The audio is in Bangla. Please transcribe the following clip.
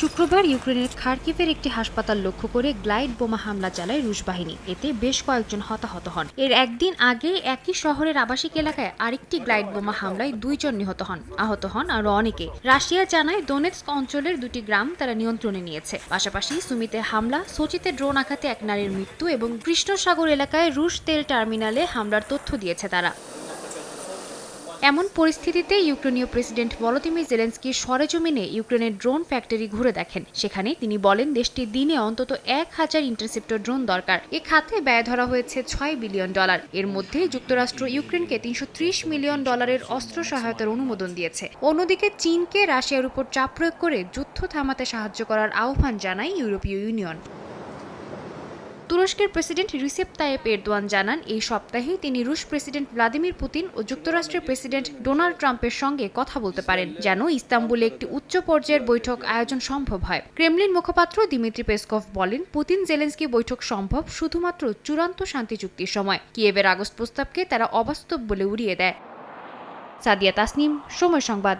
শুক্রবার ইউক্রেনের খার্কিভের একটি হাসপাতাল লক্ষ্য করে গ্লাইড বোমা হামলা চালায় রুশ বাহিনী। এতে বেশ কয়েকজন হতাহত হন। এর একদিন আগে একই শহরের আবাসিক এলাকায় আরেকটি গ্লাইড বোমা হামলায় দুইজন নিহত হন, আহত হন আরও অনেকে। রাশিয়া জানায় ডোনেটস্ক অঞ্চলের দুটি গ্রাম তারা নিয়ন্ত্রণে নিয়েছে। পাশাপাশি সুমিতে হামলা, সোচিতে ড্রোন আঘাতে এক নারীর মৃত্যু এবং কৃষ্ণসাগর এলাকায় রুশ তেল টার্মিনালে হামলার তথ্য দিয়েছে তারা। এমন পরিস্থিতিতে ইউক্রেনীয় প্রেসিডেন্ট ভলোদিমির জেলেন্সকি সরেজমিনে ইউক্রেনের ড্রোন ফ্যাক্টরি ঘুরে দেখেন। সেখানে তিনি বলেন, দেশটি দিনে অন্তত এক হাজার ইন্টারসেপ্টর ড্রোন দরকার। এ খাতে ব্যয় ধরা হয়েছে ছয় বিলিয়ন ডলার। এর মধ্যে যুক্তরাষ্ট্র ইউক্রেনকে তিনশো ত্রিশ মিলিয়ন ডলারের অস্ত্র সহায়তার অনুমোদন দিয়েছে। অন্যদিকে চীনকে রাশিয়ার উপর চাপ প্রয়োগ করে যুদ্ধ থামাতে সাহায্য করার আহ্বান জানায় ইউরোপীয় ইউনিয়ন। তুরস্কের প্রেসিডেন্ট রিসেপ তায়েপ এরদোয়ান জানান, এই সপ্তাহেই তিনি রুশ প্রেসিডেন্ট ভ্লাদিমির পুতিন ও যুক্তরাষ্ট্রের প্রেসিডেন্ট ডোনাল্ড ট্রাম্পের সঙ্গে কথা বলতে পারেন, যেন ইস্তাম্বুলে একটি উচ্চ পর্যায়ের বৈঠক আয়োজন সম্ভব হয়। ক্রেমলিন মুখপাত্র দিমিত্রি পেসকভ বলেন, পুতিন জেলেন্সকি বৈঠক সম্ভব শুধুমাত্র চূড়ান্ত শান্তি চুক্তির সময়। কিয়েভের আগস্ট প্রস্তাবকে তারা অবাস্তব বলে উড়িয়ে দেয়। সাদিয়া তাসনিম, সময় সংবাদ।